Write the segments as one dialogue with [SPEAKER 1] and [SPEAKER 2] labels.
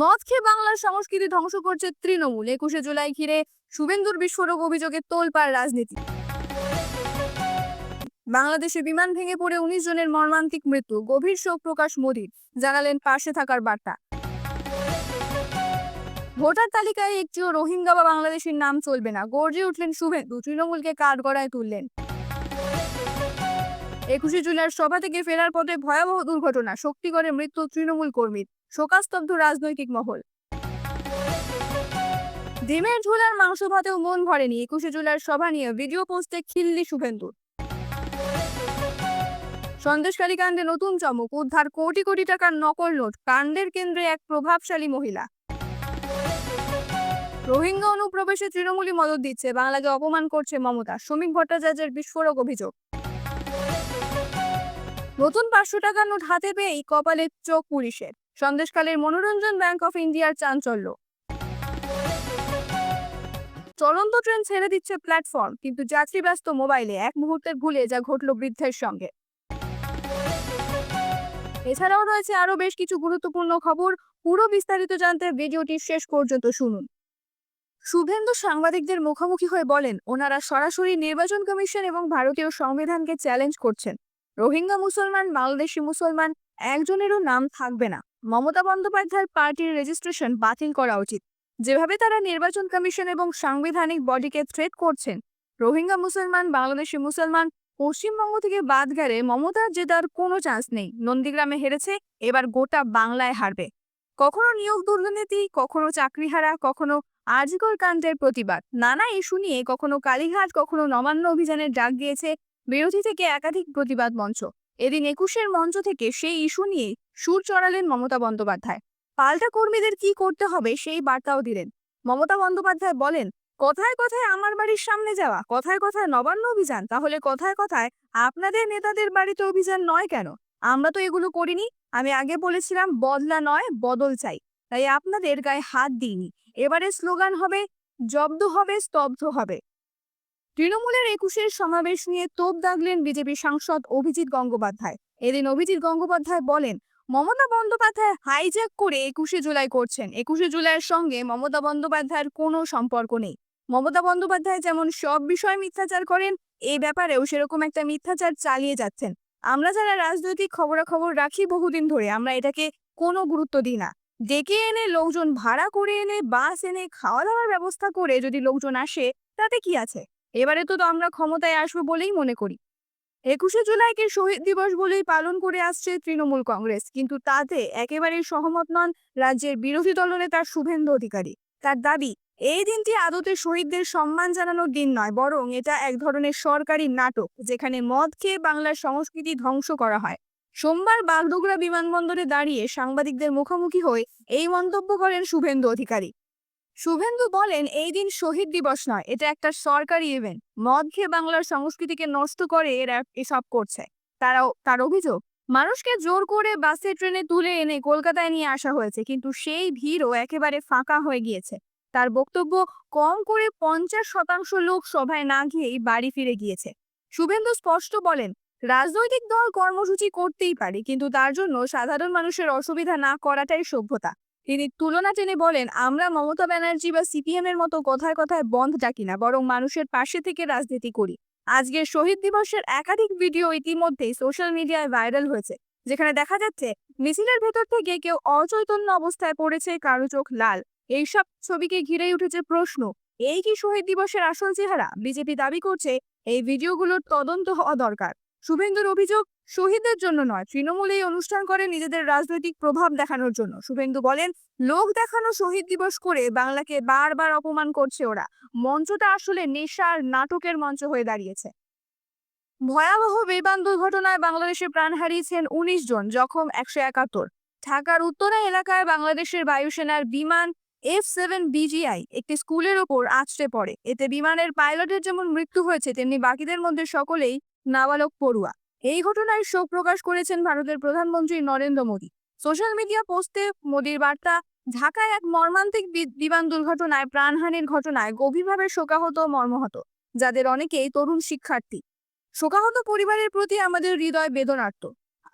[SPEAKER 1] মদ খেয়ে বাংলার সংস্কৃতি ধ্বংস করছে তৃণমূল। একুশে জুলাই ঘিরে শুভেন্দুর বিস্ফোরক অভিযোগে তোলপাড় রাজনীতি। বাংলাদেশে বিমান ভেঙে পড়ে উনিশ জনের মর্মান্তিক মৃত্যু। গভীর শোক প্রকাশ মোদীর, জানালেন পাশে থাকার বার্তা। ভোটার তালিকায় একটিও রোহিঙ্গা বা বাংলাদেশের নাম চলবে না। গর্জে উঠলেন শুভেন্দু, তৃণমূলকে কাঠগড়ায় তুললেন। একুশে জুলাইয়ের সভা থেকে ফেরার পথে ভয়াবহ দুর্ঘটনা শক্তিগড়ে মৃত্যু তৃণমূল কর্মীর শোকাস্তব্ধ রাজনৈতিক মহল। ডিমের ঝোলার মাংস ভাতেও মন ভরেনি একুশে জুলাইয়ের সভা নিয়ে। ভিডিও পোস্টে খিল্লি শুভেন্দু। সন্দেশকারী কাণ্ডে নতুন চমক, উদ্ধার কোটি কোটি টাকার নকল নোট, কাণ্ডের কেন্দ্রে এক প্রভাবশালী মহিলা। রোহিঙ্গা অনুপ্রবেশে তৃণমূলই মদত দিচ্ছে, বাংলাকে অপমান করছে মমতা, শ্রমিক ভট্টাচার্যের বিস্ফোরক অভিযোগ। নতুন পাঁচশো টাকার নোট হাতে পেয়েই কপালে চোখ পুলিশের। সন্দেশকালের মনোরঞ্জন ব্যাংক অফ ইন্ডিয়ার চাঞ্চল্য। চলন্ত ট্রেন ছেড়ে দিচ্ছে প্ল্যাটফর্ম, কিন্তু যাত্রী ব্যস্ত মোবাইলে এক মুহূর্তের ভুলে যা ঘটল বৃদ্ধের সঙ্গে। এছাড়াও রয়েছে আরও বেশ কিছু গুরুত্বপূর্ণ খবর। পুরো বিস্তারিত জানতে ভিডিওটি শেষ পর্যন্ত শুনুন। শুভেন্দু সাংবাদিকদের মুখোমুখি হয়ে বলেন, ওনারা সরাসরি নির্বাচন কমিশন এবং ভারতীয় সংবিধানকে চ্যালেঞ্জ করছেন। রোহিঙ্গা মুসলমান, বাংলাদেশি মুসলমান একজনেরও নাম থাকবে না। মমতা বন্দ্যোপাধ্যায়ের পার্টির রেজিস্ট্রেশন বাতিল করা উচিত। যেভাবে তারা নির্বাচন কমিশন এবং সাংবিধানিক বডিকে থ্রেট করছেন, রোহিঙ্গা মুসলমান, বাংলাদেশি মুসলমান, পশ্চিমবঙ্গ থেকে বাদ গেলে মমতার জেতার কোনো চান্স নেই। নন্দীগ্রামে হেরেছে, এবার গোটা বাংলায় হারবে। কখনো নিয়োগ দুর্নীতি, কখনো চাকরিহারা কখনো আর্জিকর কাণ্ডের প্রতিবাদ। নানা ইস্যু নিয়ে কখনো কালীঘাট, কখনো নবান্ন অভিযানের ডাক দিয়েছে বিরোধী থেকে একাধিক প্রতিবাদ মঞ্চ। এদিন একুশের মঞ্চ থেকে সেই ইস্যু নিয়ে সুর চড়ালেন মমতা বন্দ্যোপাধ্যায়। পাল্টা কর্মীদের কি করতে হবে সেই বার্তাও দিলেন। মমতা বন্দ্যোপাধ্যায় বলেন, কথায় কথায় আমার বাড়ির সামনে যাওয়া, কথায় কথায় নবান্ন অভিযান, তাহলে কথায় কথায় আপনাদের নেতাদের বাড়িতে অভিযান নয় কেন? আমরা তো এগুলো করিনি। আমি আগে বলেছিলাম, বদলা নয়, বদল চাই। তাই আপনাদের গায়ে হাত দিইনি। এবারে স্লোগান হবে, জব্দ হবে, স্তব্ধ হবে। তৃণমূলের একুশের সমাবেশ নিয়ে তোপ দাগলেন বিজেপি সাংসদ অভিজিৎ গঙ্গোপাধ্যায়। এদিন অভিজিৎ গঙ্গোপাধ্যায় বলেন, মমতা বন্দ্যোপাধ্যায় হাইজ্যাক করে একুশে জুলাই করছেন। একুশে জুলাইয়ের সঙ্গে মমতা বন্দ্যোপাধ্যায়ের কোনো সম্পর্ক নেই। মমতা বন্দ্যোপাধ্যায় যেমন সব বিষয়ে মিথ্যাচার করেন, এই ব্যাপারেও সেরকম একটা মিথ্যাচার চালিয়ে যাচ্ছেন। আমরা যারা রাজনৈতিক খবরাখবর রাখি বহুদিন ধরে, আমরা এটাকে কোনো গুরুত্ব দিই না। ডেকে এনে লোকজন ভাড়া করে এনে, বাস এনে খাওয়া দাওয়ার ব্যবস্থা করে যদি লোকজন আসে, তাতে কি আছে? এবারে তো আমরা ক্ষমতায় আসব বলেই মনে করি। একুশে জুলাইকে শহীদ দিবস বলেই পালন করে আসছে তৃণমূল কংগ্রেস, কিন্তু তাতে একেবারেই সহমত নন রাজ্যের বিরোধী দলনেতা শুভেন্দু অধিকারী। তার দাবি, এই দিনটি আদতে শহীদদের সম্মান জানানোর দিন নয়, বরং এটা এক ধরনের সরকারি নাটক, যেখানে মদ খেয়ে বাংলার সংস্কৃতি ধ্বংস করা হয়। সোমবার বাগডোগরা বিমানবন্দরে দাঁড়িয়ে সাংবাদিকদের মুখোমুখি হয়ে এই মন্তব্য করেন শুভেন্দু অধিকারী। শুভেন্দু বলেন, এই দিন শহীদ দিবস নয়, এটা একটা সরকারি ইভেন্ট মদ খেয়ে বাংলার সংস্কৃতিকে নষ্ট করে এরা এসব করছে। তারাও, তার অভিযোগ, মানুষকে জোর করে বাসে, ট্রেনে তুলে এনে কলকাতায় নিয়ে আসা হয়েছে, কিন্তু সেই ভিড়ও একেবারে ফাঁকা হয়ে গিয়েছে। তার বক্তব্য, কম করে পঞ্চাশ শতাংশ লোক সভায় না গিয়েই বাড়ি ফিরে গিয়েছে। শুভেন্দু স্পষ্ট বলেন, রাজনৈতিক দল কর্মসূচি করতেই পারে, কিন্তু তার জন্য সাধারণ মানুষের অসুবিধা না করাটাই সভ্যতা। তিনি তুলনা টেনে বলেন, আমরা মমতা ব্যানার্জি বা সিপিএম এর মতো কথায় কথায় বন্ধ ডাকি না বরং মানুষের পাশে থেকে রাজনীতি করি। আজকের শহীদ দিবসের একাধিক ভিডিও ইতিমধ্যেই সোশ্যাল মিডিয়ায় ভাইরাল হয়েছে, যেখানে দেখা যাচ্ছে মিছিলের ভেতর থেকে কেউ অচৈতন্য অবস্থায় পড়েছে, কারও চোখ লাল। এইসব ছবিকে ঘিরেই উঠেছে প্রশ্ন, এই কি শহীদ দিবসের আসল চেহারা? বিজেপি দাবি করছে, এই ভিডিওগুলোর তদন্ত হওয়া দরকার। শুভেন্দুর অভিযোগ শহীদদের জন্য নয়, তৃণমূল এই অনুষ্ঠান করে নিজেদের রাজনৈতিক প্রভাব দেখানোর জন্য। শুভেন্দু বলেন, লোক দেখানো শহীদ দিবস করে বাংলাকে বারবার অপমান করছে ওরা। মঞ্চটা আসলে নেশার নাটকের মঞ্চ হয়ে দাঁড়িয়েছে। ভয়াবহ বিমান দুর্ঘটনায় বাংলাদেশে প্রাণ হারিয়েছেন উনিশ জন, জখম একশো একাত্তর। ঢাকার উত্তরা এলাকায় বাংলাদেশের বায়ুসেনার বিমান এফ সেভেন বিজিআই একটি স্কুলের ওপর আছড়ে পড়ে। এতে বিমানের পাইলটের যেমন মৃত্যু হয়েছে, তেমনি বাকিদের মধ্যে সকলেই নাবালক পড়ুয়া। এই ঘটনায় শোক প্রকাশ করেছেন ভারতের প্রধানমন্ত্রী নরেন্দ্র মোদী। সোশ্যাল মিডিয়া পোস্টে মোদীর বার্তা, ঢাকায় এক মর্মান্তিক বিমান দুর্ঘটনায় প্রাণহানির ঘটনায় গভীরভাবে শোকাহত মর্মাহত, যাদের অনেকেই তরুণ শিক্ষার্থী। শোকাহত পরিবারের প্রতি আমাদের হৃদয় বেদনার্ত।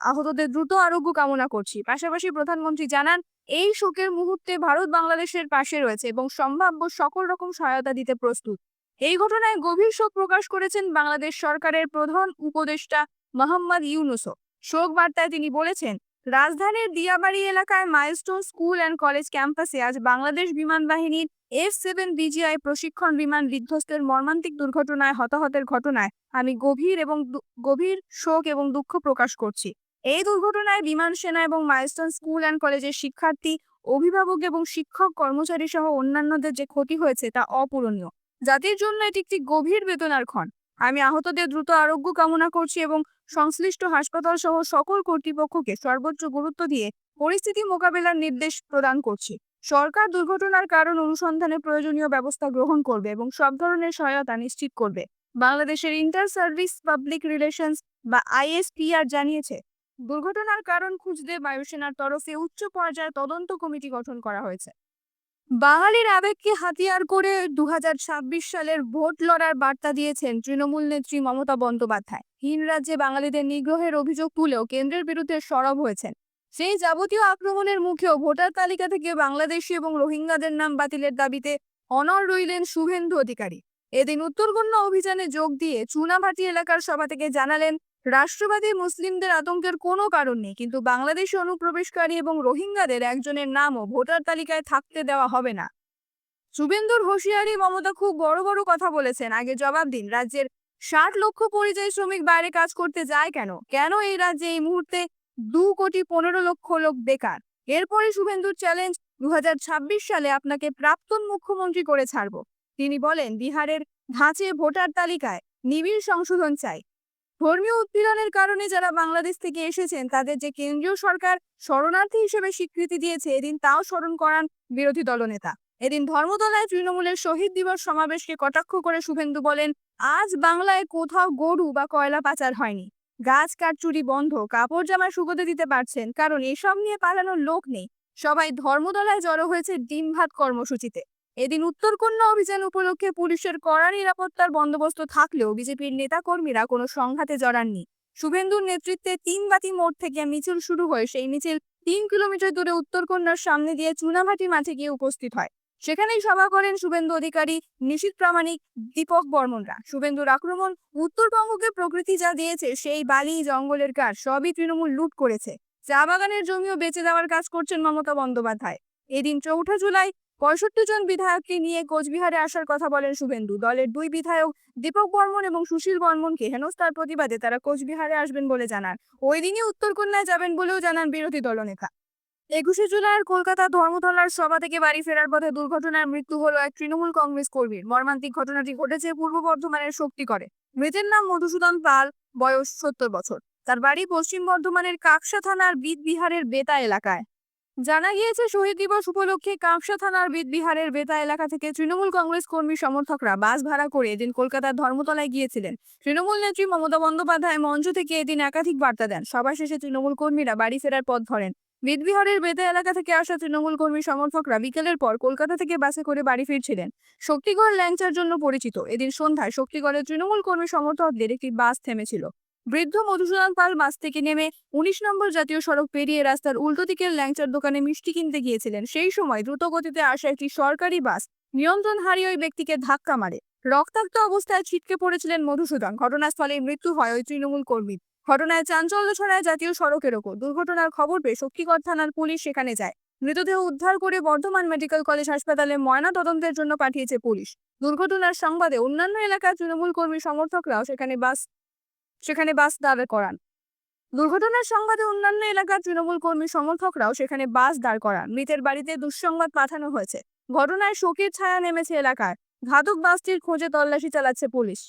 [SPEAKER 1] আহতদের দ্রুত আরোগ্য কামনা করছি। পাশাপাশি প্রধানমন্ত্রী জানান, এই শোকের মুহূর্তে ভারত বাংলাদেশের পাশে রয়েছে এবং সম্ভাব্য সকল রকম সহায়তা দিতে প্রস্তুত। এই ঘটনায় গভীর শোক প্রকাশ করেছেন বাংলাদেশ সরকারের প্রধান উপদেষ্টা মোহাম্মদ ইউনুসও। শোক বার্তায় তিনি বলেছেন, রাজধানীর দিয়াবাড়ি এলাকায় মাইলস্টোন স্কুল অ্যান্ড কলেজ ক্যাম্পাসে আজ বাংলাদেশ বিমান বাহিনীর এফ সেভেন বিজিআই প্রশিক্ষণ বিমান বিধ্বস্তের মর্মান্তিক দুর্ঘটনায় হতাহতের ঘটনায় আমি গভীর এবং গভীর শোক এবং দুঃখ প্রকাশ করছি। এই দুর্ঘটনায় বিমান সেনা এবং মাইলস্টোন স্কুল অ্যান্ড কলেজের শিক্ষার্থী, অভিভাবক এবং শিক্ষক কর্মচারী সহ অন্যান্যদের যে ক্ষতি হয়েছে তা অপূরণীয়। জাতির জন্য এটি একটি গভীর বেদনার ক্ষণ। আমি আহতদের দ্রুত আরোগ্য কামনা করছি এবং সংশ্লিষ্ট হাসপাতাল সহ সকল কর্তৃপক্ষকে সর্বোচ্চ গুরুত্ব দিয়ে পরিস্থিতি মোকাবেলার নির্দেশ প্রদান করছি। সরকার দুর্ঘটনার কারণ অনুসন্ধানে প্রয়োজনীয় ব্যবস্থা গ্রহণ করবে এবং সব ধরনের সহায়তা নিশ্চিত করবে। বাংলাদেশের ইন্টার সার্ভিস পাবলিক রিলেশনস বা আইএসপিআর জানিয়েছে, দুর্ঘটনার কারণ খুঁজতে বায়ুসেনার তরফে উচ্চ পর্যায়ে তদন্ত কমিটি গঠন করা হয়েছে। বাঙালির আবেগকে হাতিয়ার করে দু হাজার ছাব্বিশ সালের ভোট লড়ার বার্তা দিয়েছেন তৃণমূল নেত্রী মমতা বন্দ্যোপাধ্যায়। হীন রাজ্যে বাঙালিদের নিগ্রহের অভিযোগ তুলেও কেন্দ্রের বিরুদ্ধে সরব হয়েছেন। সেই যাবতীয় আক্রমণের মুখেও ভোটার তালিকা থেকে বাংলাদেশি এবং রোহিঙ্গাদের নাম বাতিলের দাবিতে অনর রইলেন শুভেন্দু অধিকারী। এদিন উত্তরকন্যা অভিযানে যোগ দিয়ে চুনাভাটি এলাকার সভা থেকে জানালেন রাষ্ট্রবাদী মুসলিমদের আতঙ্কের কোনো কারণ নেই, কিন্তু বাংলাদেশে অনুপ্রবেশকারী এবং রোহিঙ্গাদের একজনের নামও ভোটার তালিকায় থাকতে দেওয়া হবে না। শুভেন্দুর হুঁশিয়ারি, মমতা খুব বড় বড় কথা বলেছেন, আগে জবাব দিন, রাজ্যের ষাট লক্ষ পরিযায়ী শ্রমিক বাইরে কাজ করতে যায় কেন? কেন এই রাজ্যে এই মুহূর্তে দু কোটি পনেরো লক্ষ লোক বেকার? এরপরে শুভেন্দুর চ্যালেঞ্জ দু হাজার ছাব্বিশ সালে আপনাকে প্রাক্তন মুখ্যমন্ত্রী করে ছাড়ব। তিনি বলেন, বিহারের ধাঁচে ভোটার তালিকায় নিবিড় সংশোধন চাই। ধর্মীয় উৎপীড়নের কারণে যারা বাংলাদেশ থেকে এসেছেন, তাদের যে কেন্দ্রীয় সরকার শরণার্থী হিসেবে স্বীকৃতি দিয়েছে, এদিন তাও স্মরণ করান বিরোধী দলনেতা। এদিন ধর্মতলায় তৃণমূলের শহীদ দিবস সমাবেশকে কটাক্ষ করে শুভেন্দু বলেন, আজ বাংলায় কোথাও গরু বা কয়লা পাচার হয়নি। গাছ কাঠ চুরি বন্ধ, কাপড় জামা সুগোতে দিতে পারছেন, কারণ এসব নিয়ে পালানোর লোক নেই। সবাই ধর্মতলায় জড়ো হয়েছে ডিম ভাত কর্মসূচিতে। এদিন উত্তরকন্যা অভিযান উপলক্ষে পুলিশের কড়া নিরাপত্তার বন্দোবস্ত থাকলেও বিজেপির নেতাকর্মীরা কোনো সংঘাতে জড়াননি। শুভেন্দুর নেতৃত্বে তিন বাতি মোড় থেকে মিছিল শুরু হয়ে। সেই মিছিল তিন কিলোমিটার দূরে উত্তরকন্যার সামনে দিয়ে চুনাভাটি মাঠে গিয়ে উপস্থিত হয়। সেখানেই সভা করেন শুভেন্দু অধিকারী, নিশীত প্রামাণিক, দীপক বর্মনরা। শুভেন্দুর আক্রমণ উত্তরবঙ্গকে প্রকৃতি যা দিয়েছে, সেই বালি, জঙ্গলের কাজ সবই তৃণমূল লুট করেছে। চা বাগানের জমিও বেঁচে দেওয়ার কাজ করছেন মমতা বন্দ্যোপাধ্যায়। এদিন চৌঠা জুলাই পঁয়ষট্টি জন বিধায়ককে নিয়ে কোচবিহারে আসার কথা বলেন শুভেন্দু। দলের দুই বিধায়ক দীপক বর্মন এবং সুশীল বর্মনকে হেনস্থার প্রতিবাদে তারা কোচবিহারে আসবেন বলে জানান। ওই দিনই উত্তরকন্যায় যাবেন বলেও জানান বিরোধী দলনেতা। একুশে জুলাইয়ের কলকাতা ধর্মতলার সভা থেকে বাড়ি ফেরার পথে দুর্ঘটনায় মৃত্যু হলো এক তৃণমূল কংগ্রেস কর্মীর। মর্মান্তিক ঘটনাটি ঘটেছে পূর্ব বর্ধমানের শক্তি করে মৃতের নাম মধুসূদন পাল, বয়স সত্তর বছর। তার বাড়ি পশ্চিম বর্ধমানের কাকসা থানার বিহারের বেতা এলাকায়। জানা গিয়েছে, শহীদ দিবস উপলক্ষে কাঁকসা থানার বিহারের বেতা এলাকা থেকে তৃণমূল কংগ্রেস কর্মী সমর্থকরা বাস ভাড়া করে এদিন কলকাতার ধর্মতলায় গিয়েছিলেন। তৃণমূল নেত্রী মমতা বন্দ্যোপাধ্যায় মঞ্চ থেকে এদিন একাধিক বার্তা দেন। সভা শেষে তৃণমূল কর্মীরা বাড়ি ফেরার পথ ধরেন। বিহারের বেতা এলাকা থেকে আসা তৃণমূল কর্মী সমর্থকরা বিকেলের পর কলকাতা থেকে বাসে করে বাড়ি ফিরছিলেন। শক্তিগড় ল্যাংচার জন্য পরিচিত। এদিন সন্ধ্যায় শক্তিগড়ের তৃণমূল কর্মী সমর্থকদের একটি বাস থেমেছিল। বৃদ্ধ মধুসূদন পাল বাস থেকে নেমে উনিশ নম্বর জাতীয় সড়ক পেরিয়ে রাস্তার উল্টো দিকের ল্যাংচার দোকানে মিষ্টি কিনতে গিয়েছিলেন। সেই সময় দ্রুত গতিতে আসা একটি সরকারি বাস নিয়ন্ত্রণ হারিয়ে ওই ব্যক্তিকে ধাক্কা মারে। রক্তাক্ত অবস্থায় ছিটকে পড়েছিলেন মধুসূদন। ঘটনাস্থলে মৃত্যু হয় ওই তৃণমূল কর্মীর। ঘটনায় চাঞ্চল্য ছড়ায় জাতীয় সড়কের ওপর। দুর্ঘটনার খবর পেয়ে শক্তিগড় থানার পুলিশ সেখানে যায়। মৃতদেহ উদ্ধার করে বর্ধমান মেডিকেল কলেজ হাসপাতালে ময়না তদন্তের জন্য পাঠিয়েছে পুলিশ। দুর্ঘটনার সংবাদে অন্যান্য এলাকার তৃণমূল কর্মী সমর্থকরাও সেখানে বাস সেখানে বাস দাঁড় করান। দুর্ঘটনার সংবাদে অন্যান্য এলাকার তৃণমূল কর্মী সমর্থকরাও সেখানে বাস দাঁড় করান। মৃতের বাড়িতে দুঃসংবাদ পাঠানো হয়েছে। ঘটনায় শোকের ছায়া নেমেছে এলাকায়। ঘাতক বাসটির খোঁজে তল্লাশি চালাচ্ছে পুলিশ।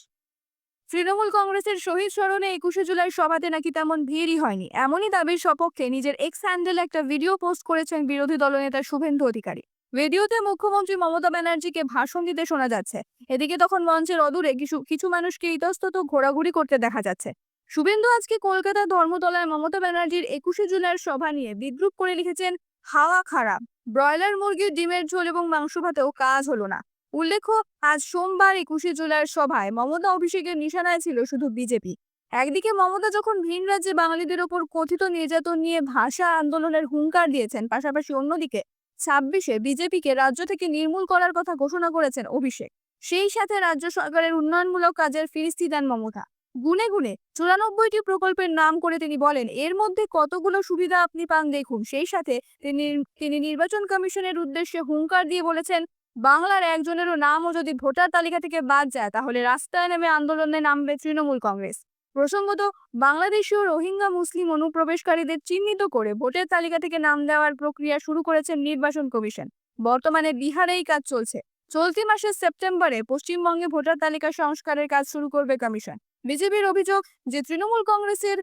[SPEAKER 1] তৃণমূল কংগ্রেসের শহীদ স্মরণে একুশে জুলাই সভাতে নাকি তেমন ভিড়ই হয়নি। এমনই দাবির সপক্ষে নিজের এক্স হ্যান্ডেল একটা ভিডিও পোস্ট করেছেন বিরোধী দলনেতা শুভেন্দু অধিকারী। ভিডিওতে মুখ্যমন্ত্রী মমতা ব্যানার্জিকে ভাষণ দিতে শোনা যাচ্ছে। এদিকে তখন মঞ্চের অদূরে কিছু কিছু মানুষকে ইতস্তত ঘোরাঘুরি করতে দেখা যাচ্ছে। শুভেন্দু আজকে কলকাতা ধর্মতলায় মমতা ব্যানার্জির একুশে জুলাইয়ের সভা নিয়ে বিদ্রুপ করে লিখেছেন, হাওয়া খারাপ। ব্রয়লার মুরগির ডিমের ঝোল এবং মাংস ভাতেও কাজ হলো না। উল্লেখ্য, আজ সোমবার একুশে জুলাইয়ের সভায় মমতা অভিষেকের নিশানায় ছিল শুধু বিজেপি। একদিকে মমতা যখন ভিন রাজ্যে বাঙালিদের ওপর কথিত নির্যাতন নিয়ে ভাষা আন্দোলনের হুঙ্কার দিয়েছেন, পাশাপাশি অন্যদিকে ছাব্বিশে বিজেপিকে রাজ্য থেকে নির্মূল করার কথা ঘোষণা করেছেন অভিষেক। সেই সাথে রাজ্য সরকারের উন্নয়নমূলক কাজের ফিরিস্তি দেন মমতা। গুনে গুনে চুরানব্বইটি প্রকল্পের নাম করে তিনি বলেন, এর মধ্যে কতগুলো সুবিধা আপনি পান দেখুন। সেই সাথে তিনি তিনি নির্বাচন কমিশনের উদ্দেশ্যে হুঙ্কার দিয়ে বলেছেন, বাংলার একজনেরও নামও যদি ভোটার তালিকা থেকে বাদ যায়, তাহলে রাস্তায় নেমে আন্দোলনে নামবে তৃণমূল কংগ্রেস। প্রসঙ্গত বাংলাদেশীয় রোহিঙ্গা মুসলিম অনুপ্রবেশকারীদের চিহ্নিত করে ভোটের তালিকা থেকে নাম দেওয়ার প্রক্রিয়া শুরু করেছেন নির্বাচন কমিশন। বর্তমানে বিহারে এই কাজ চলছে। চলতি মাসের সেপ্টেম্বরে পশ্চিমবঙ্গে ভোটার তালিকা সংস্কারের কাজ শুরু করবে কমিশন। বিজেপির অভিযোগ যে, তৃণমূল কংগ্রেসের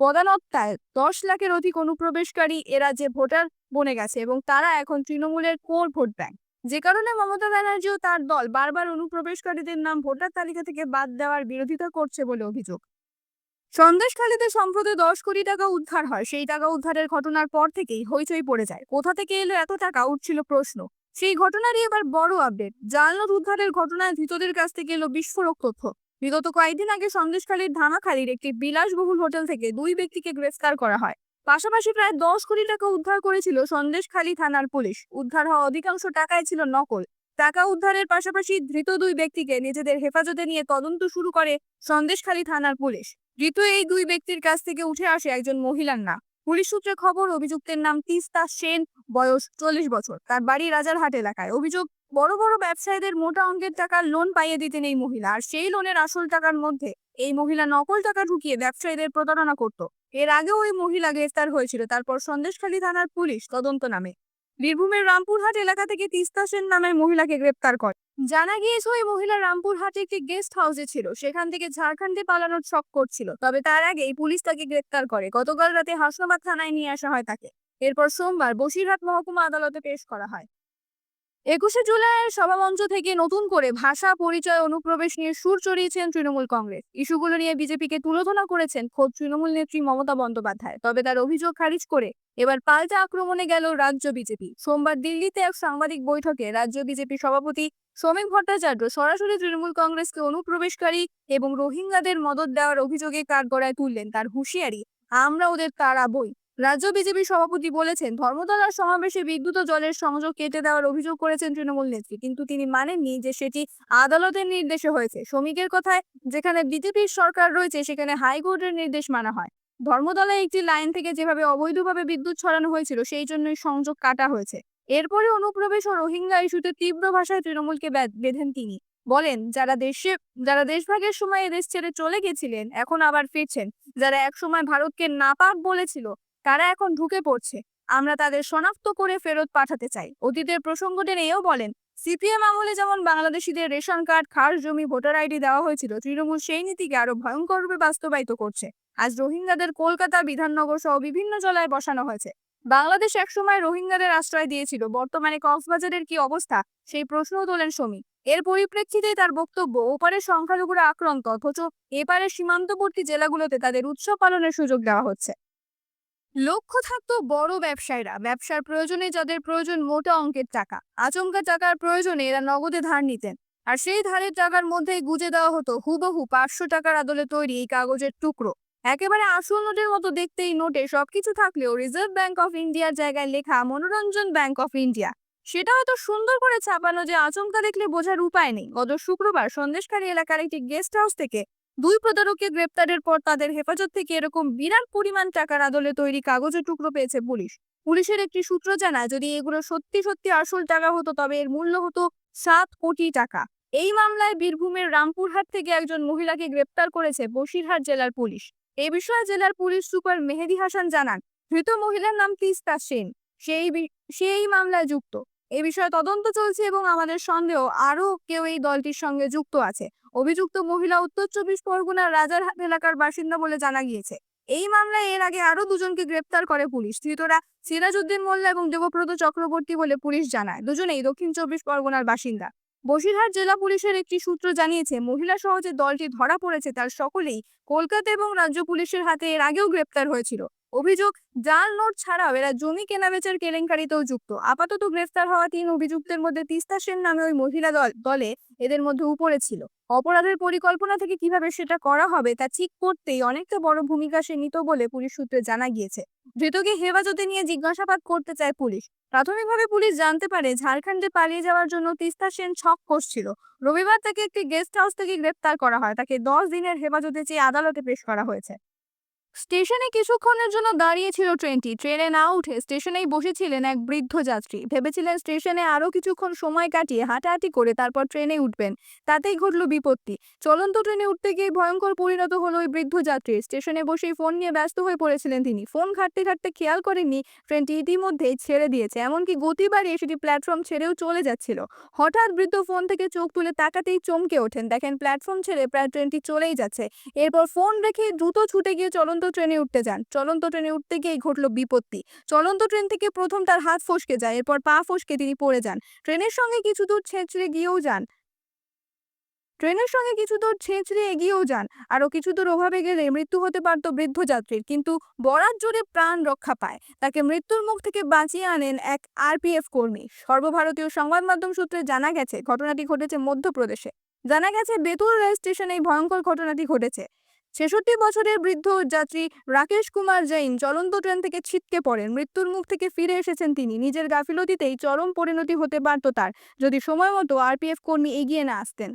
[SPEAKER 1] পদানত্তায় দশ লাখের অধিক অনুপ্রবেশকারী এরা যে ভোটার বনে গেছে এবং তারা এখন তৃণমূলের কোর ভোট ব্যাংক। যে কারণে মমতা ব্যানার্জি ও তার দল বারবার অনুপ্রবেশকারীদের নাম ভোটার তালিকা থেকে বাদ দেওয়ার বিরোধিতা করছে বলে অভিযোগ। সন্দেশখালীতে সম্প্রতি দশ কোটি টাকা উদ্ধার হয়। সেই টাকা উদ্ধারের ঘটনার পর থেকেই হইচই পড়ে যায়। কোথা থেকে এলো এত টাকা উঠছিল প্রশ্ন। সেই ঘটনারই এবার বড় আপডেট জাল নোট উদ্ধারের ঘটনায় ধৃতদের কাছ থেকে এলো বিস্ফোরক তথ্য। বিগত কয়েকদিন আগে সন্দেশখালীর ধামাখালীর একটি বিলাসবহুল হোটেল থেকে দুই ব্যক্তিকে গ্রেফতার করা হয়। পাশাপাশি প্রায় দশ কোটি টাকা উদ্ধার করেছিল সন্দেশখালী থানার পুলিশ। উদ্ধার হওয়া অধিকাংশ টাকাই ছিল নকল। টাকা উদ্ধারের পাশাপাশি ধৃত দুই ব্যক্তিকে নিজেদের হেফাজতে নিয়ে তদন্ত শুরু করে সন্দেশখালী থানার পুলিশ। ধৃত এই দুই ব্যক্তির কাছ থেকে উঠে আসে একজন মহিলার নাম। পুলিশ সূত্রে খবর, অভিযুক্তের নাম তিস্তা সেন, বয়স চল্লিশ বছর। তার বাড়ি রাজারহাট এলাকায়। অভিযোগ, বড় বড় ব্যবসায়ীদের মোটা অঙ্কের টাকার লোন পাইয়ে দিতেন এই মহিলা। আর সেই লোনের আসল টাকার মধ্যে এই মহিলা নকল টাকা ঢুকিয়ে ব্যবসায়ীদের প্রতারণা করত। এর আগেও ওই মহিলা গ্রেফতার হয়েছিল। তারপর সন্দেশখালী থানার পুলিশ তদন্ত নামে। বীরভূমের রামপুরহাট এলাকা থেকে তিস্তা সেন নামের মহিলাকে গ্রেপ্তার করে। জানা গিয়েছে, ওই মহিলা রামপুরহাটে একটি গেস্ট হাউসে ছিল। সেখান থেকে ঝাড়খণ্ডে পালানোর শখ করছিল। তবে তার আগেই পুলিশ তাকে গ্রেপ্তার করে। গতকাল রাতে হাসনাবাদ থানায় নিয়ে আসা হয় তাকে। এরপর সোমবার বসিরহাট মহকুমা আদালতে পেশ করা হয়। একুশে জুলাইয়ের সভামঞ্চ থেকে নতুন করে ভাষা, পরিচয়, অনুপ্রবেশ নিয়ে সুর চড়িয়েছেন তৃণমূল কংগ্রেস। ইস্যুগুলো নিয়ে বিজেপিকে তুলোধনা করেছেন খোদ তৃণমূল নেত্রী মমতা বন্দ্যোপাধ্যায়। তবে তার অভিযোগ খারিজ করে এবার পাল্টা আক্রমণে গেল রাজ্য বিজেপি। সোমবার দিল্লিতে এক সাংবাদিক বৈঠকে রাজ্য বিজেপি সভাপতি শ্রমিক ভট্টাচার্য সরাসরি তৃণমূল কংগ্রেসকে অনুপ্রবেশকারী এবং রোহিঙ্গাদের মদত দেওয়ার অভিযোগে কাঠগড়ায় তুললেন তার হুঁশিয়ারি, আমরা ওদের তাড়াবই রাজ্য বিজেপি সভাপতি বলেছেন ধর্মতলার সমাবেশে বিদ্যুৎ ও জলের সংযোগ কেটে দেওয়ার অভিযোগ করেছেন তৃণমূল নেত্রী, কিন্তু তিনি মানেননি যে সেটি আদালতের নির্দেশে হয়েছে। শ্রমিকের কথায়, যেখানে বিজেপির সরকার রয়েছে, সেখানে হাইকোর্টের নির্দেশ মানা হয়। ধর্মতলায় একটি লাইন থেকে যেভাবে অবৈধভাবে বিদ্যুৎ ছড়ানো হয়েছিল, সেই জন্যই সংযোগ কাটা হয়েছে। এরপরে অনুপ্রবেশ ও রোহিঙ্গা ইস্যুতে তীব্র ভাষায় তৃণমূলকে বেঁধেন তিনি। বলেন, যারা দেশে, যারা দেশভাগের সময় এদেশ ছেড়ে চলে গেছিলেন, এখন আবার ফিরছেন। যারা একসময় ভারতকে নাপাক বলেছিল, তারা এখন ঢুকে পড়ছে। আমরা তাদের শনাক্ত করে ফেরত পাঠাতে চাই। অতীতের প্রসঙ্গ টেনে এও বলেন সিপিএম আমলে যেমন বাংলাদেশিদের রেশন কার্ড, খাস জমি, ভোটার আইডি দেওয়া হয়েছিল, তৃণমূল সেই নীতিকে আরও ভয়ঙ্করভাবে বাস্তবায়িত করছে। আজ রোহিঙ্গাদের কলকাতা, বিধাননগর সহ বিভিন্ন জেলায় বসানো হয়েছে। বাংলাদেশ একসময় রোহিঙ্গাদের আশ্রয় দিয়েছিল। বর্তমানে কক্সবাজারের কি অবস্থা, সেই প্রশ্নও তোলেন সমী। এর পরিপ্রেক্ষিতেই তার বক্তব্য ওপারের সংখ্যালঘুরা আক্রান্ত, অথচ এপারের সীমান্তবর্তী জেলাগুলোতে তাদের উৎসব পালনের সুযোগ দেওয়া হচ্ছে। লক্ষ্য থাকতো বড় ব্যবসায়ীরা। ব্যবসার প্রয়োজনে যাদের প্রয়োজন মোটা অঙ্কের টাকা। আচমকা টাকার প্রয়োজনে এরা নগদে ধার নিতেন। আর সেই ধারের টাকার মধ্যেই গুজে দেওয়া হতো, হুবহু, পাঁচশো টাকার আদলে তৈরি এই কাগজের টুকরো। একেবারে আসল নোটের মতো দেখতে এই নোটে সবকিছু থাকলেও রিজার্ভ ব্যাংক অফ ইন্ডিয়ার জায়গায় লেখা মনোরঞ্জন ব্যাংক অফ ইন্ডিয়া সেটা হয়তো সুন্দর করে ছাপানো যে আচমকা দেখলে বোঝার উপায় নেই। গত শুক্রবার সন্দেশকারী এলাকার একটি গেস্ট হাউস থেকে দুই প্রতারককে গ্রেপ্তারের পর তাদের হেফাজত থেকে এরকম বিরাট পরিমাণ টাকার আদলে তৈরি কাগজের টুকরো পেয়েছে পুলিশ। পুলিশের একটি সূত্র জানায়, যদি এগুলো সত্যি সত্যি আসল টাকা হতো, তবে এর মূল্য হতো সাত কোটি টাকা। এই মামলায় বীরভূমের রামপুরহাট থেকে একজন মহিলাকে গ্রেপ্তার করেছে বসিরহাট জেলার পুলিশ। এ বিষয়ে জেলার পুলিশ সুপার মেহেদি হাসান জানান, ধৃত মহিলার নাম তিস্তা সেন। সেই সেই মামলায় যুক্ত। এ বিষয়ে তদন্ত চলছে এবং আমাদের সন্দেহ আরও কেউ এই দলটির সঙ্গে যুক্ত আছে। অভিযুক্ত মহিলা উত্তর চব্বিশ পরগনার রাজারহাট এলাকার বাসিন্দা বলে জানা গিয়েছে। এই মামলায় এর আগে আরও দুজনকে গ্রেপ্তার করে পুলিশ। ধৃতরা সিরাজউদ্দিন মোল্লা এবং দেবব্রত চক্রবর্তী বলে পুলিশ জানায়। দুজনেই দক্ষিণ চব্বিশ পরগনার বাসিন্দা। বসিরহাট জেলা পুলিশের একটি সূত্র জানিয়েছে, মহিলা সহ যে দলটি ধরা পড়েছে, তার সকলেই কলকাতা এবং রাজ্য পুলিশের হাতে এর আগেও গ্রেপ্তার হয়েছিল। অভিযোগ, জাল নোট ছাড়াও এরা জমি কেনাবেচার কেলেঙ্কারিতেও যুক্ত। আপাতত গ্রেফতার হওয়া তিন অভিযুক্তের মধ্যে তিস্তা সেন নামে ওই মহিলা দল, দলে এদের মধ্যে উপরে ছিল। অপরাধের পরিকল্পনা থেকে কীভাবে সেটা করা হবে তা ঠিক করতেই অনেকটা বড় ভূমিকা সে নিত বলে পুলিশ সূত্রে জানা গিয়েছে। ধৃতকে হেফাজতে নিয়ে জিজ্ঞাসাবাদ করতে চায় পুলিশ। প্রাথমিকভাবে পুলিশ জানতে পারে ঝাড়খণ্ডে পালিয়ে যাওয়ার জন্য তিস্তা সেন ছক কষছিল রবিবার তাকে একটি গেস্ট হাউস থেকে গ্রেপ্তার করা হয়। তাকে দশ দিনের হেফাজতে চেয়ে আদালতে পেশ করা হয়েছে। স্টেশনে কিছুক্ষণের জন্য দাঁড়িয়েছিল ট্রেনটি। ট্রেনে না উঠে স্টেশনেই বসেছিলেন এক বৃদ্ধ যাত্রী। ভেবেছিলেন স্টেশনে আরও কিছুক্ষণ সময় কাটিয়ে হাঁটাহাঁটি করে তারপর ট্রেনে উঠবেন। তাতেই ঘটল বিপত্তি। চলন্ত ট্রেনে উঠতে গিয়ে ভয়ঙ্কর পরিণত হলো ওই বৃদ্ধ যাত্রী। স্টেশনে বসেই ফোন নিয়ে ব্যস্ত হয়ে পড়েছিলেন তিনি। ফোন ঘাটতে ঘাটতে খেয়াল করেননি, ট্রেনটি ইতিমধ্যেই ছেড়ে দিয়েছে। এমনকি গতি বাড়িয়ে সেটি প্ল্যাটফর্ম ছেড়েও চলে যাচ্ছিল। হঠাৎ বৃদ্ধ ফোন থেকে চোখ তুলে তাকাতেই চমকে ওঠেন। দেখেন প্ল্যাটফর্ম ছেড়ে প্রায় ট্রেনটি চলেই যাচ্ছে। এরপর ফোন রেখে দ্রুত ছুটে গিয়ে চলন্ত ট্রেনে উঠতে যান। চলন্ত ট্রেনে উঠতে গিয়েই ঘটল বিপত্তি। চলন্ত ট্রেন থেকে প্রথম তার হাত ফসকে যায়, এরপর পা ফসকে তিনি পড়ে যান। ট্রেনের সঙ্গে কিছু দূর ছেঁচড়ে গিয়েও যান। ট্রেনের সঙ্গে কিছু দূর ছেঁচড়ে এগিয়েও যান। আরও কিছু দূর ওভাবে গেলে মৃত্যু হতে পারত বৃদ্ধ যাত্রীর, কিন্তু বরাত জোরে প্রাণ রক্ষা পায়। তাকে মৃত্যুর মুখ থেকে বাঁচিয়ে আনেন এক আরপিএফ কর্মী। সর্বভারতীয় সংবাদ মাধ্যম সূত্রে জানা গেছে, ঘটনাটি ঘটেছে মধ্যপ্রদেশে। জানা গেছে, বেতুল রেল স্টেশনে এই ভয়ঙ্কর ঘটনাটি ঘটেছে। ছেষট্টি বছরের বৃদ্ধ যাত্রী রাকেশ কুমার জৈন চলন্ত ট্রেন থেকে ছিটকে পড়েন। মৃত্যুর মুখ থেকে ফিরে এসেছেন তিনি। নিজের গাফিলতিতেই চরম পরিণতি হতে পারত তার। যদি সময় মতো আরপিএফ কর্মী এগিয়ে না আসতেন।